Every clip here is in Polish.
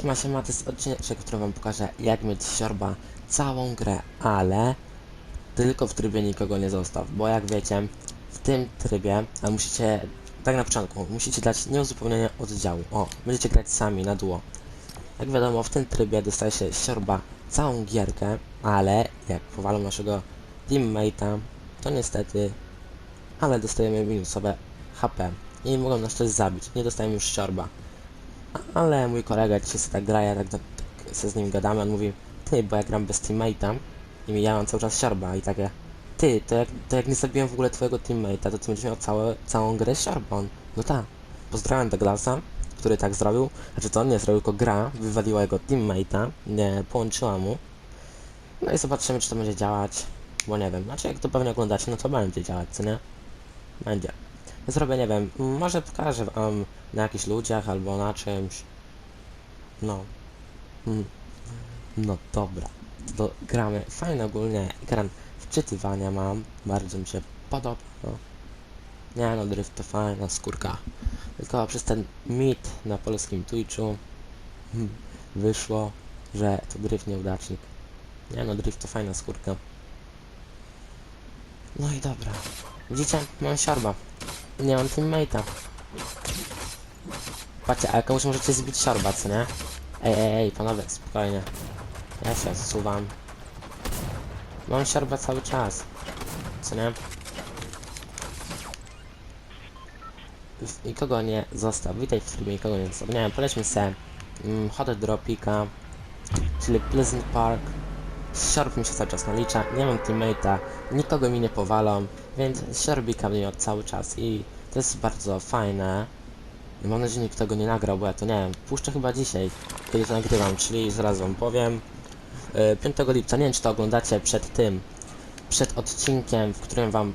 Siema, siema, to jest odcinek, w którym wam pokażę jak mieć siorba całą grę, ale tylko w trybie nikogo nie zostaw, bo jak wiecie, w tym trybie, a musicie, tak na początku, musicie dać nieuzupełnienie oddziału. O, będziecie grać sami na duo. Jak wiadomo, w tym trybie dostaje się siorba całą gierkę, ale jak powalą naszego teammate'a, to niestety, ale dostajemy minusowe HP i mogą nas też zabić, nie dostajemy już siorba. Ale mój kolega dzisiaj sobie tak gra, ja tak, tak z nim gadamy, on mówi Ty, bo ja gram bez teammate'a i ja mam cały czas siorba i takie Ty, to jak, to jak nie zabiłem w ogóle twojego teammate'a, to ty będziesz miał całe, całą grę siorbą. No tak. Pozdrawiam Douglasa, który tak zrobił. Znaczy to on nie zrobił, tylko gra wywaliła jego teammate'a, nie połączyła mu. No i zobaczymy, czy to będzie działać, bo nie wiem. Znaczy jak to pewnie oglądacie, no to będzie działać, co nie? Będzie. Zrobię, nie wiem, może pokażę wam na jakichś ludziach albo na czymś. No. Mm. No dobra. To gramy. Fajne ogólnie. Ekran wczytywania mam. Bardzo mi się podoba. No. Nie no, drift to fajna skórka. Tylko przez ten mit na polskim Twitchu hmm, wyszło, że to drift nieudacznik. Nie no, drift to fajna skórka. No i dobra. Widzicie? Mam siorba. Nie mam teammate'a. Patrzcie, ale komuś możecie zbić siorba, co nie? Ej, ej, ej, panowie, spokojnie. Ja się zsuwam. Mam siorba cały czas. Co nie? Nikogo nie zostaw. Witaj w trybie, nikogo nie zostaw. Nie wiem, polećmy se. Mm, Hot Dropika, czyli Pleasant Park. Siorb mi się cały czas nalicza, nie mam teammate'a, nikogo mi nie powalą, więc siorbika mnie cały czas i to jest bardzo fajne. I mam nadzieję, że nikt tego nie nagrał, bo ja to nie wiem. Puszczę chyba dzisiaj, kiedy to nagrywam, czyli zaraz wam powiem. Yy, 5 lipca, nie wiem czy to oglądacie przed tym, przed odcinkiem, w którym wam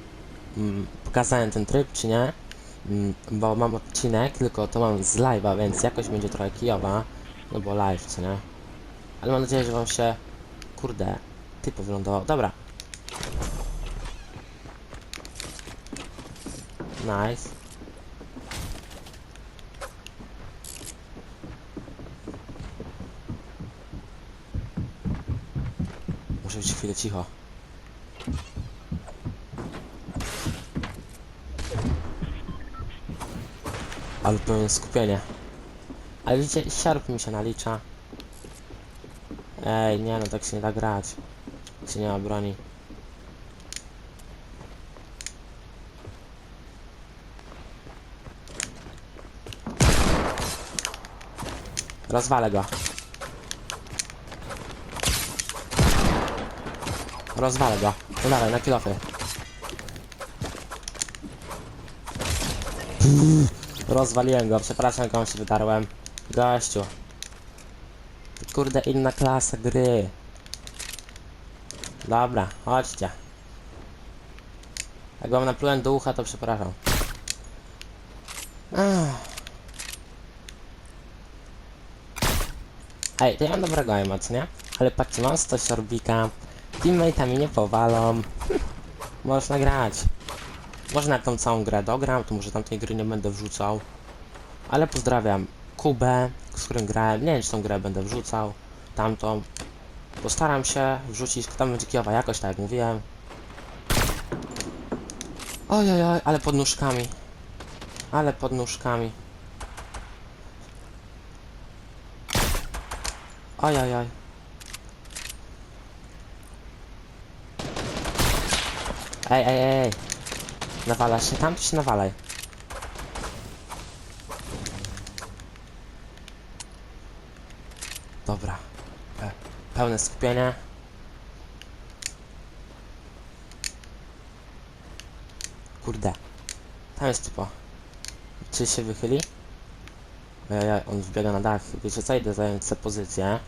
mm, pokazałem ten tryb, czy nie. Mm, bo mam odcinek, tylko to mam z live'a, więc jakoś będzie trochę kijowa. No bo live, co nie? Ale mam nadzieję, że wam się... Kurde, typu wyglądało. Dobra. Nice. Muszę być chwilę cicho. Ale pełne skupienie. Ale widzicie, siarp mi się nalicza. Ej, nie no, tak się nie da grać. Jak się nie ma broni. Rozwalę go. Rozwalę go. No dalej, na kilofy. Rozwaliłem go, przepraszam, komuś się wydarłem. Gościu. Kurde, inna klasa gry. Dobra, chodźcie. Jak wam naplułem do ucha, to przepraszam. Ej, to ja mam dobrego aima, nie? Ale patrzcie, mam 100 siorbika. Teammate'ami nie powalą. Można grać. Może na tą całą grę dogram, to może tamtej gry nie będę wrzucał. Ale pozdrawiam Kubę, z którym grałem. Nie wiem, czy tą grę będę wrzucał. Tamtą. Postaram się wrzucić, tam będzie kijowa jakoś, tak jak mówiłem. Oj, oj, ale pod nóżkami. Ale pod nóżkami. Oj, oj, ej, ej, ej. Nawalasz się tam, czy się nawalaj? Dobra. Pe pełne skupienie. Kurde. Tam jest typo. Czy się wychyli? Ojej, on wbiega na dach. Wiecie co? Idę zająć sobie pozycję.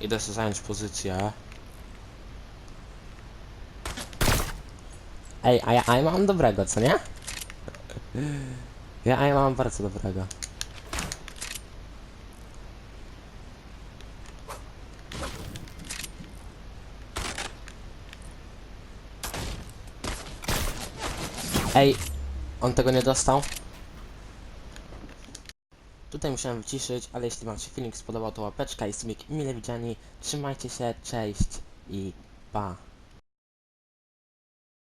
Idę sobie zająć pozycję. Ej, a ja, a ja mam dobrego, co nie? Ja, a ja mam bardzo dobrego. Ej, on tego nie dostał? Tu Tutaj musiałem wyciszyć, ale jeśli wam się filmik spodobał, to łapeczka i smyk mile widziani. Trzymajcie się, cześć i pa.